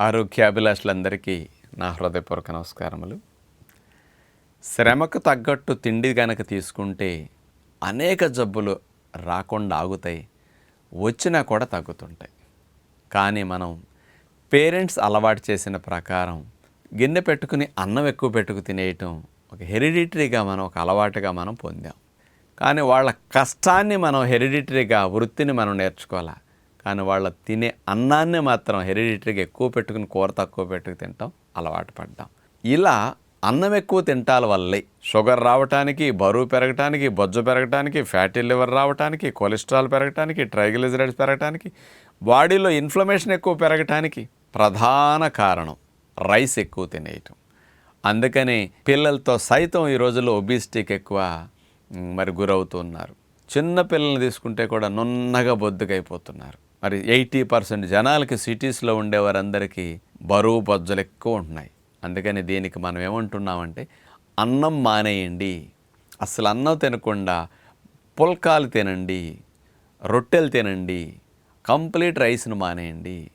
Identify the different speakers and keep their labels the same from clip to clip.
Speaker 1: ఆరోగ్యాభిలాషులందరికీ నా హృదయపూర్వక నమస్కారములు. శ్రమకు తగ్గట్టు తిండి కనుక తీసుకుంటే అనేక జబ్బులు రాకుండా ఆగుతాయి వచ్చినా కూడా తగ్గుతుంటాయి. కానీ మనం పేరెంట్స్ అలవాటు చేసిన ప్రకారం గిన్నె పెట్టుకుని అన్నం ఎక్కువ పెట్టుకు తినేయటం ఒక హెరిడిటరీగా మనం ఒక అలవాటుగా మనం పొందాం. కానీ వాళ్ళ కష్టాన్ని మనం హెరిడిటరీగా వృత్తిని మనం నేర్చుకోవాలి? కానీ వాళ్ళ తినే అన్నాన్ని మాత్రం హెరిడిటరీగా ఎక్కువ పెట్టుకుని కూర తక్కువ పెట్టుకు తింటాం అలవాటు పడ్డాం. ఇలా అన్నం ఎక్కువ తింటాల వల్లే షుగర్ రావటానికి బరువు పెరగటానికి బొజ్జ పెరగటానికి ఫ్యాటీ లివర్ రావటానికి కొలెస్ట్రాల్ పెరగటానికి ట్రైగ్లిజరైడ్స్ పెరగటానికి బాడీలో ఇన్ఫ్లమేషన్ ఎక్కువ పెరగటానికి ప్రధాన కారణం రైస్ ఎక్కువ తినేయటం. అందుకని పిల్లలతో సైతం ఈ రోజుల్లో ఒబిసిటీకి ఎక్కువ మరి గురవుతున్నారు చిన్న పిల్లల్ని తీసుకుంటే కూడా నున్నగా బొద్దుకైపోతున్నారు. మరి ఎయిటీ పర్సెంట్ జనాలకి సిటీస్లో ఉండేవారందరికీ బరువు బొజ్జలు ఎక్కువ ఉంటున్నాయి. అందుకని దీనికి మనం ఏమంటున్నామంటే అన్నం మానేయండి అసలు అన్నం తినకుండా పుల్కాలు తినండి రొట్టెలు తినండి కంప్లీట్ రైస్ను మానేయండి.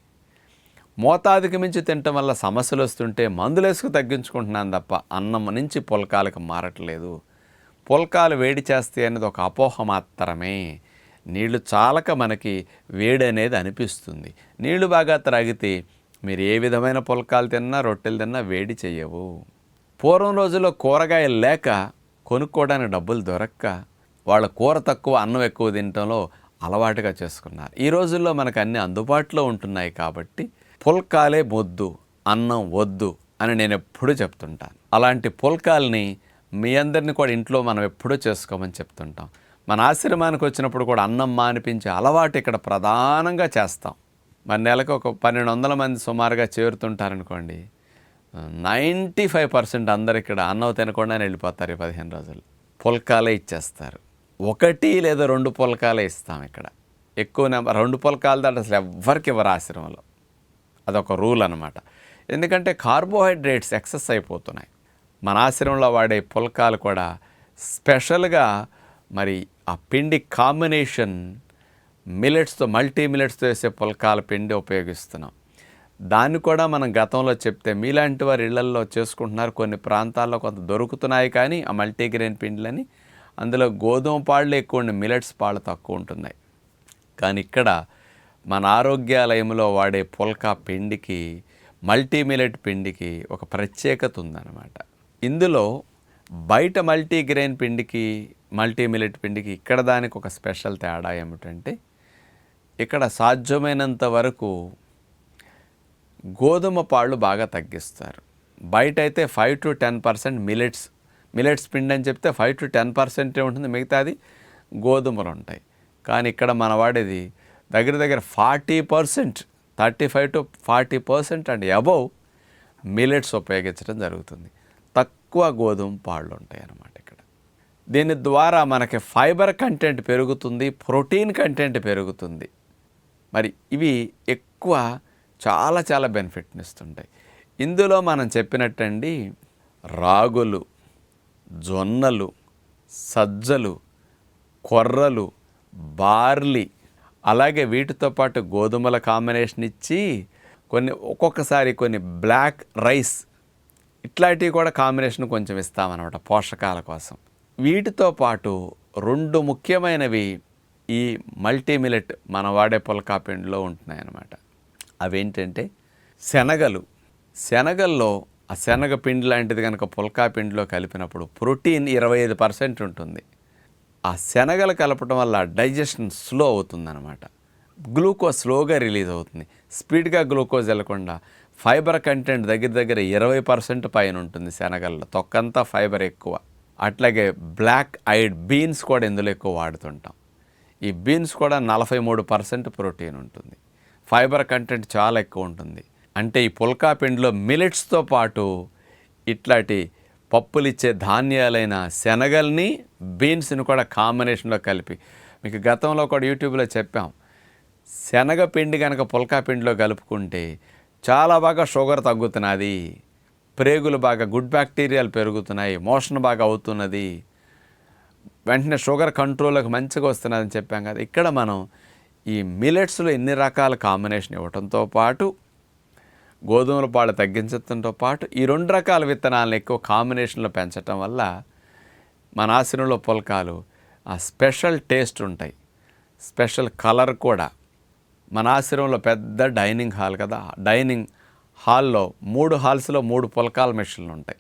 Speaker 1: మోతాదుకి మించి తినటం వల్ల సమస్యలు వస్తుంటే మందులేసుకు తగ్గించుకుంటున్నాను తప్ప అన్నం నుంచి పుల్కాలకు మారట్లేదు. పుల్కాలు వేడి చేస్తాయి అనేది ఒక అపోహ మాత్రమే. నీళ్ళు చాలక మనకి వేడి అనేది అనిపిస్తుంది. నీళ్ళు బాగా త్రాగితే మీరు ఏ విధమైన పుల్కాలు తిన్నా రొట్టెలు తిన్నా వేడి చేయవు. పూర్వం రోజుల్లో కూరగాయలు లేక కొనుక్కోవడానికి డబ్బులు దొరక్క వాళ్ళ కూర తక్కువ అన్నం ఎక్కువ తినటంలో అలవాటుగా చేసుకున్నారు. ఈ రోజుల్లో మనకు అన్ని అందుబాటులో ఉంటున్నాయి కాబట్టి పుల్కాలే వద్దు అన్నం వద్దు అని నేను ఎప్పుడూ చెప్తుంటాను. అలాంటి పుల్కాల్ని మీ అందరిని కూడా ఇంట్లో మనం ఎప్పుడూ చేసుకోమని చెప్తుంటాం. మన ఆశ్రమానికి వచ్చినప్పుడు కూడా అన్నం మానిపించే అలవాటు ఇక్కడ ప్రధానంగా చేస్తాం. మన నెలకు ఒక పన్నెండు వందల మంది సుమారుగా చేరుతుంటారనుకోండి నైంటీ ఫైవ్ పర్సెంట్ అందరు ఇక్కడ అన్నం తినకుండానే వెళ్ళిపోతారు ఈ పదిహేను రోజులు. పుల్కాలే ఇచ్చేస్తారు. ఒకటి లేదా రెండు పుల్కాలే ఇస్తాం ఇక్కడ. ఎక్కువ నెంబర్ రెండు పుల్కాలు దాటి అసలు ఎవ్వరికి ఇవ్వరు ఆశ్రమంలో. అదొక రూల్ అనమాట ఎందుకంటే కార్బోహైడ్రేట్స్ ఎక్సెస్ అయిపోతున్నాయి. మన ఆశ్రమంలో వాడే పుల్కాలు కూడా స్పెషల్గా మరి ఆ పిండి కాంబినేషన్ మిలెట్స్తో మల్టీ మిలెట్స్తో వేసే పుల్కాల పిండి ఉపయోగిస్తున్నాం. దాన్ని కూడా మనం గతంలో చెప్తే మీలాంటి వారి ఇళ్ళల్లో చేసుకుంటున్నారు. కొన్ని ప్రాంతాల్లో కొంత దొరుకుతున్నాయి కానీ ఆ మల్టీగ్రెయిన్ పిండిలని అందులో గోధుమ పాళ్ళు ఎక్కువ ఉండి మిలెట్స్ పాళ్ళు తక్కువ ఉంటున్నాయి. కానీ ఇక్కడ మన ఆరోగ్యాలయంలో వాడే పుల్కా పిండికి మల్టీ మిలెట్ పిండికి ఒక ప్రత్యేకత ఉందన్నమాట. ఇందులో బయట మల్టీగ్రెయిన్ పిండికి మల్టీ మిలెట్ పిండికి ఇక్కడ దానికి ఒక స్పెషల్ తేడా ఏమిటంటే ఇక్కడ సాధ్యమైనంత వరకు గోధుమ పాళ్ళు బాగా తగ్గిస్తారు. బయట అయితే five to ten percent millets millets పిండి అని చెప్తే ఫైవ్ టు టెన్ పర్సెంటే ఉంటుంది మిగతాది గోధుమలు ఉంటాయి. కానీ ఇక్కడ మన వాడేది దగ్గర దగ్గర forty percent thirty five to forty percent and above millets ఉపయోగించడం జరుగుతుంది. తక్కువ గోధుమ పాళ్ళు ఉంటాయి అన్నమాట దీని ద్వారా మనకి ఫైబర్ కంటెంట్ పెరుగుతుంది ప్రోటీన్ కంటెంట్ పెరుగుతుంది. మరి ఇవి ఎక్కువ చాలా చాలా బెనిఫిట్ని ఇస్తుంటాయి ఇందులో మనం చెప్పినట్టండి రాగులు జొన్నలు సజ్జలు కొర్రలు బార్లీ అలాగే వీటితో పాటు గోధుమల కాంబినేషన్ ఇచ్చి కొన్ని ఒక్కొక్కసారి కొన్ని బ్లాక్ రైస్ ఇట్లాంటివి కూడా కాంబినేషన్ కొంచెం ఇస్తామన్నమాట పోషకాల కోసం. వీటితో పాటు రెండు ముఖ్యమైనవి ఈ మల్టీ మిలెట్ మన వాడే పుల్కా పిండిలో అవేంటంటే శనగలు. శనగల్లో ఆ శనగ పిండి లాంటిది కనుక పుల్కా పిండిలో కలిపినప్పుడు ప్రోటీన్ ఇరవై ఐదు పర్సెంట్ ఉంటుంది. ఆ శనగలు కలపడం వల్ల డైజెషన్ స్లో అవుతుందన్నమాట. గ్లూకోజ్ స్లోగా రిలీజ్ అవుతుంది. స్పీడ్గా గ్లూకోజ్ వెళ్ళకుండా ఫైబర్ కంటెంట్ దగ్గర దగ్గర ఇరవై పర్సెంట్ పైన ఉంటుంది శనగల్లో. తొక్కంతా ఫైబర్ ఎక్కువ. అట్లాగే బ్లాక్ ఐడ్ బీన్స్ కూడా ఇందులో ఎక్కువ వాడుతుంటాం. ఈ బీన్స్ కూడా నలభై మూడు పర్సెంట్ ప్రోటీన్ ఉంటుంది. ఫైబర్ కంటెంట్ చాలా ఎక్కువ ఉంటుంది. అంటే ఈ పుల్కా పిండిలో మిలెట్స్తో పాటు ఇట్లాంటి పప్పులు ఇచ్చే ధాన్యాలైన శనగల్ని బీన్స్ని కూడా కాంబినేషన్లో కలిపి మీకు గతంలో కూడా యూట్యూబ్లో చెప్పాం. శనగ పిండి కనుక పుల్కా పిండిలో కలుపుకుంటే చాలా బాగా షుగర్ తగ్గుతున్నది. ప్రేగులు బాగా గుడ్ బ్యాక్టీరియాలు పెరుగుతున్నాయి మోషన్ బాగా అవుతున్నది. వెంటనే షుగర్ కంట్రోల్కి మంచిగా వస్తున్నదని చెప్పాం కదా. ఇక్కడ మనం ఈ మిలెట్స్లో ఎన్ని రకాల కాంబినేషన్ ఇవ్వడంతో పాటు గోధుమల పాలు తగ్గించడంతో పాటు ఈ రెండు రకాల విత్తనాలను ఎక్కువ కాంబినేషన్లో పెంచటం వల్ల మన ఆశ్రమంలో పుల్కాలు ఆ స్పెషల్ టేస్ట్ ఉంటాయి. స్పెషల్ కలర్ కూడా. మన ఆశ్రమంలో పెద్ద డైనింగ్ హాల్ కదా. డైనింగ్ హాల్లో మూడు హాల్స్లో మూడు పులకాల మెషిన్లు ఉంటాయి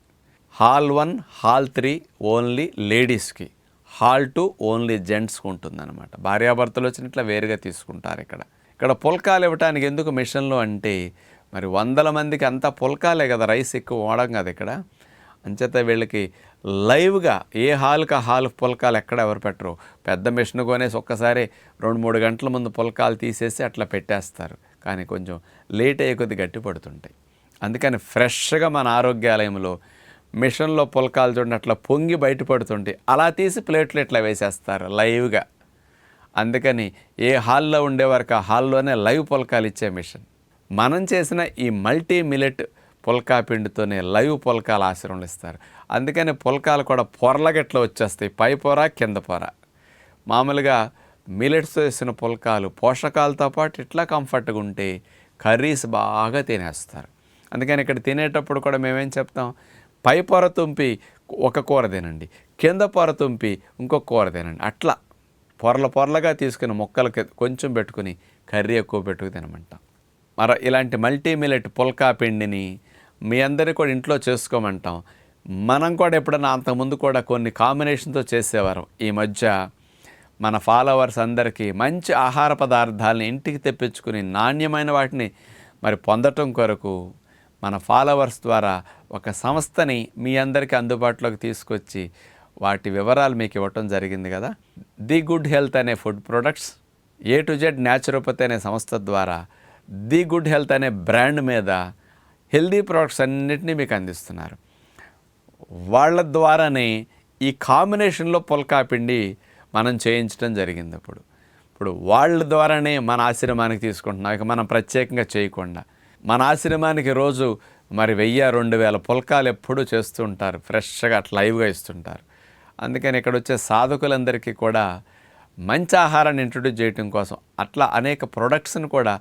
Speaker 1: hall one hall three only లేడీస్కి హాల్ టూ ఓన్లీ జెంట్స్కి ఉంటుందన్నమాట భార్యాభర్తలు వచ్చినట్ల వేరుగా తీసుకుంటారు ఇక్కడ. ఇక్కడ పుల్కాలు ఇవ్వటానికి ఎందుకు మిషన్లు అంటే మరి వందల మందికి అంతా పుల్కాలే కదా రైస్ ఎక్కువ వాడడం కదా ఇక్కడ. అంచేత వీళ్ళకి లైవ్గా ఏ హాల్కి ఆ హాల్ పుల్కాలు ఎక్కడ ఎవరు పెట్టరు. పెద్ద మిషన్ కొనేసి ఒక్కసారి రెండు మూడు గంటల ముందు పుల్కాలు తీసేసి అట్లా పెట్టేస్తారు. కానీ కొంచెం లేట్ అయ్యే కొద్ది గట్టి పడుతుంటాయి. అందుకని ఫ్రెష్గా మన ఆరోగ్యాలయంలో మిషన్లో పుల్కాలు చూడండి అట్లా పొంగి బయటపడుతుంటాయి అలా తీసి ప్లేట్లు ఇట్లా వేసేస్తారు లైవ్గా. అందుకని ఏ హాల్లో ఉండేవారికి ఆ హాల్లోనే లైవ్ పుల్కాలు ఇచ్చే మిషన్. మనం చేసిన ఈ మల్టీ మిలెట్ పుల్కా పిండితోనే లైవ్ పుల్కాలు ఆశ్రమంలో ఇస్తారు. అందుకని పుల్కాలు కూడా పొరలగట్ల వచ్చేస్తాయి పై పొర కింద పొర. మామూలుగా మిలెట్స్తో వేసిన పుల్కాలు పోషకాలతో పాటు ఇట్లా కంఫర్ట్గా ఉంటే కర్రీస్ బాగా తినేస్తారు. అందుకని ఇక్కడ తినేటప్పుడు కూడా మేమేం చెప్తాం? పై పొర తుంపి ఒక కూర తినండి. కింద పొర తుంపి ఇంకొక కూర తినండి. అట్లా పొరల పొరలుగా తీసుకుని మొక్కలకి కొంచెం పెట్టుకుని కర్రీ ఎక్కువ పెట్టుకు తినమంటాం. మరి ఇలాంటి మల్టీ మిలెట్ పుల్కా పిండిని మీ అందరికీ కూడా ఇంట్లో చేసుకోమంటాం. మనం కూడా ఎప్పుడైనా అంతకుముందు కూడా కొన్ని కాంబినేషన్తో చేసేవారు. ఈ మధ్య మన ఫాలోవర్స్ అందరికీ మంచి ఆహార పదార్థాలను ఇంటికి తెప్పించుకుని నాణ్యమైన వాటిని మరి పొందటం కొరకు మన ఫాలోవర్స్ ద్వారా ఒక సంస్థని మీ అందరికీ అందుబాటులోకి తీసుకొచ్చి వాటి వివరాలు మీకు ఇవ్వటం జరిగింది కదా. ది గుడ్ హెల్త్ అనే food products A to Z naturopathy అనే సంస్థ ద్వారా ది గుడ్ హెల్త్ అనే బ్రాండ్ మీద హెల్దీ ప్రొడక్ట్స్ అన్నింటినీ మీకు అందిస్తున్నారు. వాళ్ళ ద్వారానే ఈ కాంబినేషన్లో పుల్కా పిండి మనం చేయించడం జరిగింది అప్పుడు. ఇప్పుడు వాళ్ళ ద్వారానే మన ఆశ్రమానికి తీసుకుంటున్నాం. ఇక మనం ప్రత్యేకంగా చేయకుండా. మన ఆశ్రమానికి రోజు మరి వెయ్యి రెండు వేల పుల్కాలు ఎప్పుడూ చేస్తూ ఉంటారు. ఫ్రెష్గా అట్లా లైవ్గా ఇస్తుంటారు. అందుకని ఇక్కడ వచ్చే సాధకులందరికీ కూడా మంచి ఆహారాన్ని ఇంట్రొడ్యూస్ చేయటం కోసం అట్లా అనేక ప్రొడక్ట్స్ని కూడా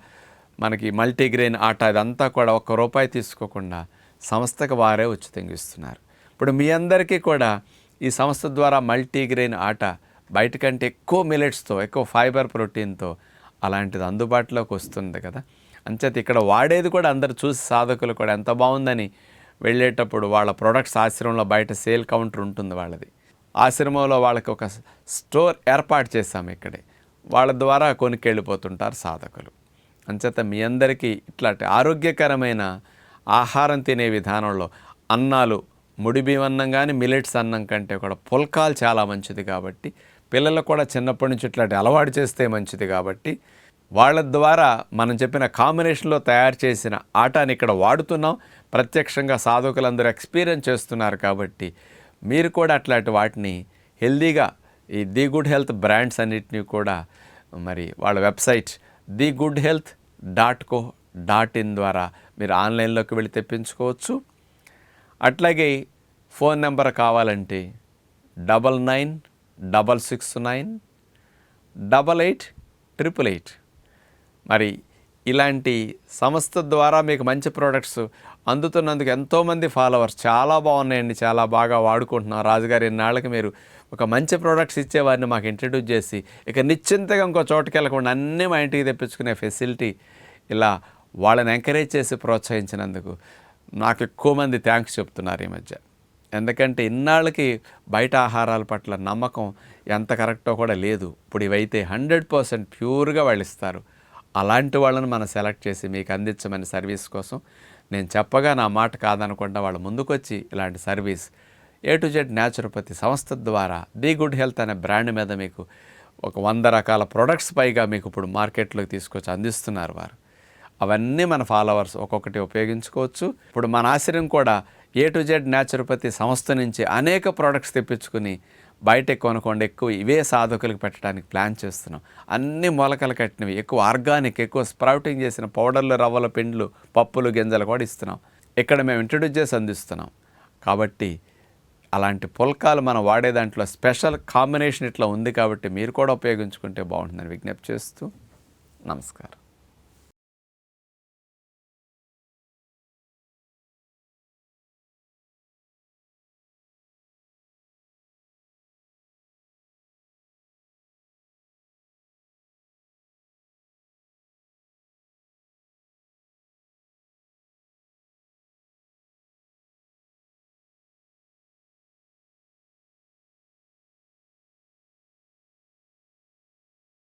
Speaker 1: మనకి మల్టీగ్రెయిన్ ఆట ఇదంతా కూడా ఒక్క రూపాయి తీసుకోకుండా సంస్థకు వారే ఉచితంగా ఇస్తున్నారు. ఇప్పుడు మీ అందరికీ కూడా ఈ సంస్థ ద్వారా మల్టీగ్రెయిన్ ఆట బయట కంటే ఎక్కువ మిలెట్స్తో ఎక్కువ ఫైబర్ ప్రోటీన్తో అలాంటిది అందుబాటులోకి వస్తుంది కదా. అంచేత ఇక్కడ వాడేది కూడా అందరు చూసి సాధకులు కూడా ఎంత బాగుందని వెళ్ళేటప్పుడు వాళ్ళ ప్రొడక్ట్స్ ఆశ్రమంలో బయట సేల్ కౌంటర్ ఉంటుంది వాళ్ళది. ఆశ్రమంలో వాళ్ళకి ఒక స్టోర్ ఏర్పాటు చేశాము ఇక్కడే. వాళ్ళ ద్వారా కొనుక్కెళ్ళిపోతుంటారు సాధకులు. అంచేత మీ అందరికీ ఇట్లాంటి ఆరోగ్యకరమైన ఆహారం తినే విధానంలో అన్నాలు ముడి బియ్యం అన్నం కానీ మిలెట్స్ అన్నం కంటే కూడా పుల్కాలు చాలా మంచిది కాబట్టి పిల్లలకు కూడా చిన్నప్పటి నుంచి ఇట్లాంటి అలవాటు చేస్తే మంచిది కాబట్టి వాళ్ళ ద్వారా మనం చెప్పిన కాంబినేషన్లో తయారు చేసిన ఆటాన్ని ఇక్కడ వాడుతున్నాం. ప్రత్యక్షంగా సాధకులందరూ ఎక్స్పీరియన్స్ చేస్తున్నారు కాబట్టి మీరు కూడా అట్లాంటి వాటిని హెల్దీగా ఈ ది గుడ్ హెల్త్ బ్రాండ్స్ అన్నిటినీ కూడా మరి వాళ్ళ website the good health dot co dot in ద్వారా మీరు ఆన్లైన్లోకి వెళ్ళి తెప్పించుకోవచ్చు. అట్లాగే ఫోన్ నెంబర్ కావాలంటే double nine double six nine double eight triple eight. మరి ఇలాంటి సంస్థ ద్వారా మీకు మంచి ప్రోడక్ట్స్ అందుతున్నందుకు ఎంతోమంది ఫాలోవర్స్ చాలా బాగున్నాయండి చాలా బాగా వాడుకుంటున్నారు. రాజుగారు ఇన్నాళ్ళకి మీరు ఒక మంచి ప్రోడక్ట్స్ ఇచ్చేవారిని మాకు ఇంట్రడ్యూస్ చేసి ఇక నిశ్చింతగా ఇంకో చోటుకి వెళ్ళకుండా అన్నీ మా ఇంటికి తెప్పించుకునే ఫెసిలిటీ ఇలా వాళ్ళని ఎంకరేజ్ చేసి ప్రోత్సహించినందుకు నాకు ఎక్కువ మంది థ్యాంక్స్ చెప్తున్నారు ఈ మధ్య. ఎందుకంటే ఇన్నాళ్ళకి బయట ఆహారాల పట్ల నమ్మకం ఎంత కరెక్టో కూడా లేదు. ఇప్పుడు ఇవైతే హండ్రెడ్ పర్సెంట్ ప్యూర్గా వాళ్ళు ఇస్తారు. అలాంటి వాళ్ళని మనం సెలెక్ట్ చేసి మీకు అందించమని సర్వీస్ కోసం నేను చెప్పగా నా మాట కాదనకుండా వాళ్ళు ముందుకొచ్చి ఇలాంటి service A to Z naturopathy సంస్థ ద్వారా ది గుడ్ హెల్త్ అనే బ్రాండ్ మీద మీకు ఒక వంద రకాల ప్రొడక్ట్స్ పైగా మీకు ఇప్పుడు మార్కెట్లోకి తీసుకొచ్చి అందిస్తున్నారు వారు. అవన్నీ మన ఫాలోవర్స్ ఒక్కొక్కటి ఉపయోగించుకోవచ్చు. ఇప్పుడు మన ఆశ్రయం కూడా ఏ టు జెడ్ న్యాచురోపతి సంస్థ నుంచి అనేక ప్రోడక్ట్స్ తెప్పించుకుని బయట కొనకుండా ఎక్కువ ఇవే సాధకులకు పెట్టడానికి ప్లాన్ చేస్తున్నాం. అన్ని మొలకలు కట్టినవి. ఎక్కువ ఆర్గానిక్ ఎక్కువ స్ప్రౌటింగ్ చేసిన పౌడర్లు రవ్వల పిండ్లు పప్పులు గింజలు కూడా ఇస్తున్నాం. ఇక్కడ మేము ఇంట్రడ్యూస్ చేసి అందిస్తున్నాం. కాబట్టి అలాంటి పుల్కాలు మనం వాడే దాంట్లో స్పెషల్ కాంబినేషన్ ఇట్లా ఉంది కాబట్టి మీరు కూడా ఉపయోగించుకుంటే బాగుంటుందని విజ్ఞప్తి చేస్తూ నమస్కారం.